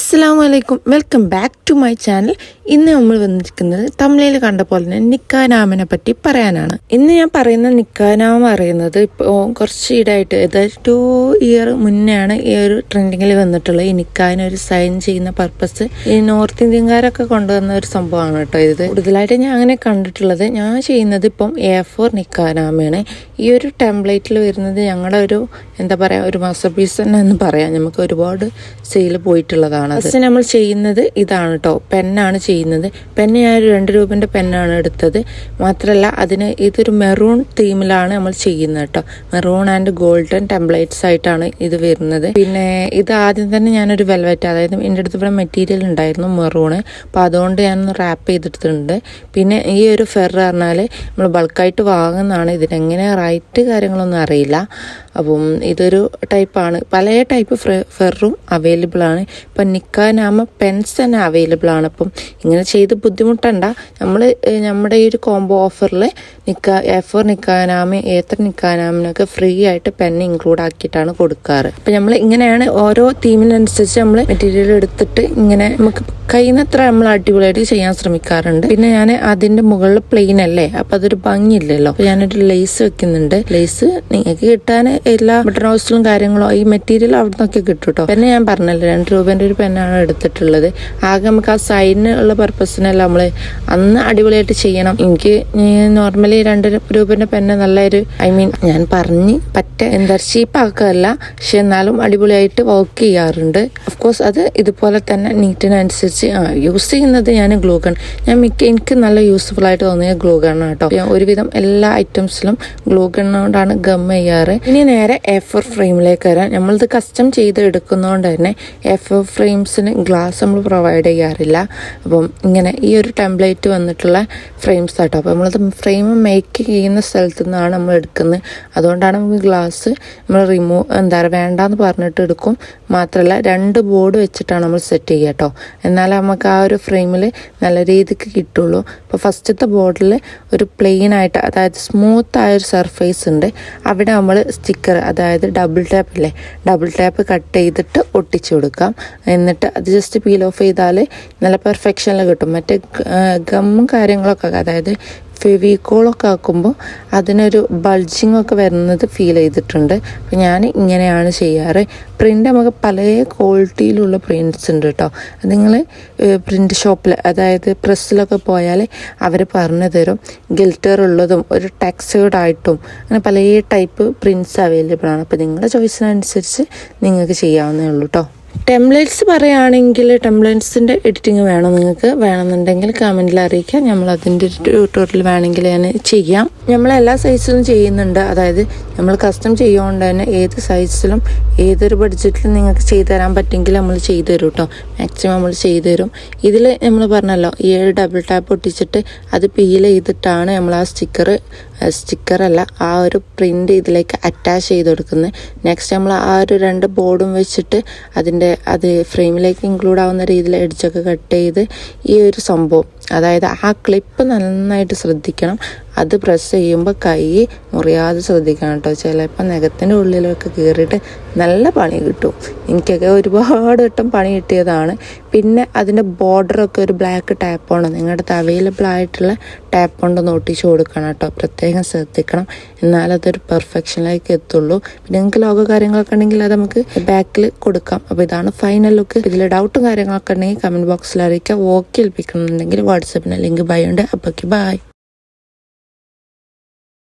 അസ്സാം വലൈക്കും welcome back to my channel ഇന്ന് നമ്മൾ വന്നിരിക്കുന്നത് തമിഴിൽ കണ്ട പോലെ തന്നെ നിക്കാനാമനെ പറ്റി പറയാനാണ്. ഇന്ന് ഞാൻ പറയുന്ന നിക്കാനാമ അറിയുന്നത് ഇപ്പോൾ കുറച്ച് ഈടായിട്ട് അതായത് ടു ഇയർ മുന്നെയാണ് ഈ ഒരു ട്രെൻഡിങ്ങിൽ വന്നിട്ടുള്ളത്. ഈ നിക്കാന ഒരു സൈൻ ചെയ്യുന്ന പർപ്പസ് ഈ നോർത്ത് ഇന്ത്യൻകാരൊക്കെ കൊണ്ടുവന്ന ഒരു സംഭവമാണ് കേട്ടോ ഇത്. കൂടുതലായിട്ട് ഞാൻ അങ്ങനെ കണ്ടിട്ടുള്ളത് ഞാൻ ചെയ്യുന്നത് ഇപ്പം എ ഫോർ നിക്കാനാമയാണ്. ഈ ഒരു ടെംപ്ലേറ്റിൽ വരുന്നത് ഞങ്ങളുടെ ഒരു എന്താ പറയുക ഒരു മാസ്റ്റർ പീസ് തന്നെ എന്ന് പറയാം. നമുക്ക് ഒരുപാട് സെയിൽ പോയിട്ടുള്ളതാണ്. ഫസ്റ്റ് നമ്മൾ ചെയ്യുന്നത് ഇതാണ് കേട്ടോ പെന്നാണ് ചെയ്യുന്നത്. പെന്ന് ഞാൻ ഒരു രണ്ട് രൂപന്റെ പെന്നാണ് എടുത്തത്. മാത്രമല്ല അതിന് ഇതൊരു മെറൂൺ തീമിലാണ് നമ്മൾ ചെയ്യുന്നത് കേട്ടോ മെറൂൺ ആൻഡ് ഗോൾഡൻ ടെംപ്ലേറ്റ്സ് ആയിട്ടാണ് ഇത് വരുന്നത്. പിന്നെ ഇത് ആദ്യം തന്നെ ഞാനൊരു വെൽവെറ്റ് അതായത് എന്റെ അടുത്ത് ഇവിടെ മെറ്റീരിയൽ ഉണ്ടായിരുന്നു മെറൂണ്. അപ്പോൾ അതുകൊണ്ട് ഞാനൊന്ന് റാപ്പ് ചെയ്തിട്ടുണ്ട് പിന്നെ ഈ ഒരു ഫെർ പറഞ്ഞാൽ നമ്മൾ ബൾക്കായിട്ട് വാങ്ങുന്നതാണ്. ഇതിനെങ്ങനെ റൈറ്റ് കാര്യങ്ങളൊന്നും അറിയില്ല. അപ്പം ഇതൊരു ടൈപ്പാണ് പല ടൈപ്പ് ഫെറും അവൈലബിൾ ആണ്. ഇപ്പം നിക്കാനാമ പെൻസ് തന്നെ അവൈലബിൾ ആണ്. അപ്പം ഇങ്ങനെ ചെയ്ത് ബുദ്ധിമുട്ടണ്ട. നമ്മൾ നമ്മുടെ ഈ ഒരു കോംബോ ഓഫറിൽ നിക്ക എഫർ നിക്കാനാമ ഏത്തർ നിക്കാനാമിനൊക്കെ ഫ്രീ ആയിട്ട് പെൻ ഇൻക്ലൂഡ് ആക്കിയിട്ടാണ് കൊടുക്കാറ്. അപ്പം നമ്മൾ ഇങ്ങനെയാണ് ഓരോ തീമിനനുസരിച്ച് നമ്മൾ മെറ്റീരിയൽ എടുത്തിട്ട് ഇങ്ങനെ നമുക്ക് കഴിയുന്നത്ര നമ്മൾ അടിപൊളിയായിട്ട് ചെയ്യാൻ ശ്രമിക്കാറുണ്ട്. പിന്നെ ഞാൻ അതിന്റെ മുകളിൽ പ്ലെയിൻ അല്ലേ? അപ്പം അതൊരു ഭംഗിയില്ലല്ലോ? അപ്പം ഞാനൊരു ലേസ് വെക്കുന്നുണ്ട്. ലേസ് നിങ്ങൾക്ക് കിട്ടാൻ എല്ലാ ബട്ടൺ ഹൗസിലും കാര്യങ്ങളോ ഈ മെറ്റീരിയൽ അവിടെ നിന്നൊക്കെ കിട്ടും പിന്നെ ഞാൻ പറഞ്ഞല്ലോ രണ്ട് രൂപേന്റെ ഒരു പെന്നാണ് എടുത്തിട്ടുള്ളത്. ആകെ നമുക്ക് ആ സൈഡിന് ഉള്ള പർപ്പസിനല്ല നമ്മൾ അന്ന് അടിപൊളിയായിട്ട് ചെയ്യണം. എനിക്ക് നോർമലി രണ്ട് രൂപന്റെ പെന്ന് നല്ലൊരു ഐ മീൻ ഞാൻ പറഞ്ഞ് പറ്റ എന്താ ചീപ്പാക്കല്ല പക്ഷെ എന്നാലും അടിപൊളിയായിട്ട് വർക്ക് ചെയ്യാറുണ്ട്. ഓഫ് കോഴ്സ് അത് ഇതുപോലെ തന്നെ നീറ്റിനനുസരിച്ച് യൂസ് ചെയ്യുന്നത് ഞാൻ ഗ്ലൂ ഗൺ ഞാൻ മിക്ക എനിക്ക് നല്ല യൂസ്ഫുൾ ആയിട്ട് തോന്നിയ ഗ്ലൂ ഗണ്ണാണ് കേട്ടോ. ഒരുവിധം എല്ലാ ഐറ്റംസിലും ഗ്ലൂ കൊണ്ടാണ് ഗം ചെയ്യാറ്. ഇനി നേരെ എഫ് ഫ്രെയിമിലേക്ക് വരാം. നമ്മളിത് കസ്റ്റം ചെയ്ത് എടുക്കുന്നതുകൊണ്ട് തന്നെ എഫ് ഫ്രെയിംസിന് ഗ്ലാസ് നമ്മൾ പ്രൊവൈഡ് ചെയ്യാറില്ല. അപ്പം ഇങ്ങനെ ഈ ഒരു ടെംപ്ലേറ്റ് വന്നിട്ടുള്ള ഫ്രെയിംസ് ആട്ടോ. അപ്പോൾ നമ്മളത് ഫ്രെയിം മേക്ക് ചെയ്യുന്ന സ്ഥലത്തു നിന്നാണ് നമ്മൾ എടുക്കുന്നത്. അതുകൊണ്ടാണ് നമുക്ക് ഗ്ലാസ് നമ്മൾ റിമൂവ് എന്താ പറയുക വേണ്ടാന്ന് പറഞ്ഞിട്ട് എടുക്കും. മാത്രമല്ല രണ്ട് ബോർഡ് വെച്ചിട്ടാണ് നമ്മൾ സെറ്റ് ചെയ്യുക കേട്ടോ. എന്നാലേ നമുക്ക് ആ ഒരു ഫ്രെയിമിൽ നല്ല രീതിക്ക് കിട്ടുള്ളൂ. അപ്പോൾ ഫസ്റ്റത്തെ ബോർഡിൽ ഒരു പ്ലെയിൻ ആയിട്ട് അതായത് സ്മൂത്ത് ആയ ഒരു സർഫേസ് ഉണ്ട്. അവിടെ നമ്മൾ സ്റ്റിക്കർ അതായത് ഡബിൾ ടാപ്പ് അല്ലേ ഡബിൾ ടാപ്പ് കട്ട് ചെയ്തിട്ട് ഒട്ടിച്ചു കൊടുക്കാം. എന്നിട്ട് അത് ജസ്റ്റ് പീൽ ഓഫ് ചെയ്താൽ നല്ല പെർഫെക്ഷനിൽ കിട്ടും. മറ്റേ ഗമ്മും കാര്യങ്ങളൊക്കെ അതായത് ഫെവിക്കോളൊക്കെ ആക്കുമ്പോൾ അതിനൊരു ബൾജിങ് ഒക്കെ വരുന്നത് ഫീൽ ചെയ്തിട്ടുണ്ട്. അപ്പോൾ ഞാൻ ഇങ്ങനെയാണ് ചെയ്യാറ്. പ്രിന്റ് നമുക്ക് പല ക്വാളിറ്റിയിലുള്ള പ്രിന്റ്സ് ഉണ്ട് കേട്ടോ നിങ്ങൾ പ്രിന്റ് ഷോപ്പിൽ അതായത് പ്രസ്സിലൊക്കെ പോയാൽ അവർ പറഞ്ഞു തരും. ഗിൽറ്റർ ഉള്ളതും ഒരു ടെക്സ്റ്റേർഡ് ആയിട്ടും അങ്ങനെ പല ടൈപ്പ് പ്രിന്റ്സ് അവൈലബിൾ ആണ്. അപ്പോൾ നിങ്ങളുടെ ചോയ്സിനനുസരിച്ച് നിങ്ങൾക്ക് ചെയ്യാവുന്നേ ഉള്ളൂ കേട്ടോ ടെംപ്ലേറ്റ്സ് പറയുകയാണെങ്കിൽ ടെംപ്ലേറ്റ്സിന്റെ എഡിറ്റിംഗ് വേണം നിങ്ങൾക്ക്? വേണമെന്നുണ്ടെങ്കിൽ കമന്റിൽ അറിയിക്കാം. നമ്മൾ അതിന്റെ ട്യൂട്ടോറിയൽ വേണമെങ്കിൽ ഞാൻ ചെയ്യാം. നമ്മൾ എല്ലാ സൈസിലും ചെയ്യുന്നുണ്ട്. അതായത് നമ്മൾ കസ്റ്റം ചെയ്യുകൊണ്ട് തന്നെ ഏത് സൈസിലും ഏതൊരു ബഡ്ജറ്റിലും നിങ്ങൾക്ക് ചെയ്തു തരാൻ പറ്റുമെങ്കിൽ നമ്മൾ ചെയ്തു തരും കേട്ടോ. മാക്സിമം നമ്മൾ ചെയ്തു തരും ഇതിൽ നമ്മൾ പറഞ്ഞല്ലോ ഏഴ് ഡബിൾ ടാപ്പ് ഒട്ടിച്ചിട്ട് അത് പീൽ ചെയ്തിട്ടാണ് നമ്മൾ ആ സ്റ്റിക്കർ സ്റ്റിക്കറല്ല ആ ഒരു പ്രിന്റ് ഇതിലേക്ക് അറ്റാച്ച് ചെയ്ത് കൊടുക്കുന്നത് നെക്സ്റ്റ് നമ്മൾ ആ ഒരു രണ്ട് ബോർഡും വെച്ചിട്ട് അതിന്റെ അത് ഫ്രെയിമിലേക്ക് ഇൻക്ലൂഡ് ആവുന്ന രീതിയിൽ എഡ്ജൊക്കെ കട്ട് ചെയ്ത് ഈ ഒരു സംഭവം. അതായത് ആ ക്ലിപ്പ് നന്നായിട്ട് ശ്രദ്ധിക്കണം. അത് പ്രസ് ചെയ്യുമ്പോൾ കൈ മുറിയാതെ ശ്രദ്ധിക്കണം കേട്ടോ ചിലപ്പോൾ നഖത്തിന്റെ ഉള്ളിലൊക്കെ കയറിയിട്ട് നല്ല പണി കിട്ടും. എനിക്കൊക്കെ ഒരുപാട് വട്ടം പണി കിട്ടിയതാണ്. പിന്നെ അതിന്റെ ബോർഡറൊക്കെ ഒരു ബ്ലാക്ക് ടാപ്പുണ്ട് നിങ്ങളുടെ അടുത്ത് അവൈലബിൾ ആയിട്ടുള്ള ടാപ്പ് കൊണ്ട് നോട്ടിച്ച് കൊടുക്കണം കേട്ടോ പ്രത്യേകം ശ്രദ്ധിക്കണം. എന്നാലതൊരു പെർഫെക്ഷനിലേക്ക് എത്തുള്ളൂ. പിന്നെ നിങ്ങൾക്ക് ലോക കാര്യങ്ങളൊക്കെ ഉണ്ടെങ്കിൽ അത് നമുക്ക് ബാക്കിൽ കൊടുക്കാം. അപ്പോൾ ഇതാണ് ഫൈനൽ ലുക്ക് ഇതിൽ ഡൗട്ടും കാര്യങ്ങളൊക്കെ ഉണ്ടെങ്കിൽ കമന്റ് ബോക്സിൽ അറിയിക്കാം. ഓക്കെ ഏൽപ്പിക്കണമെന്നുണ്ടെങ്കിൽ വാട്സപ്പിന് ലിങ്ക് ബൈ ഉണ്ട് അപ്പോൾ ബൈ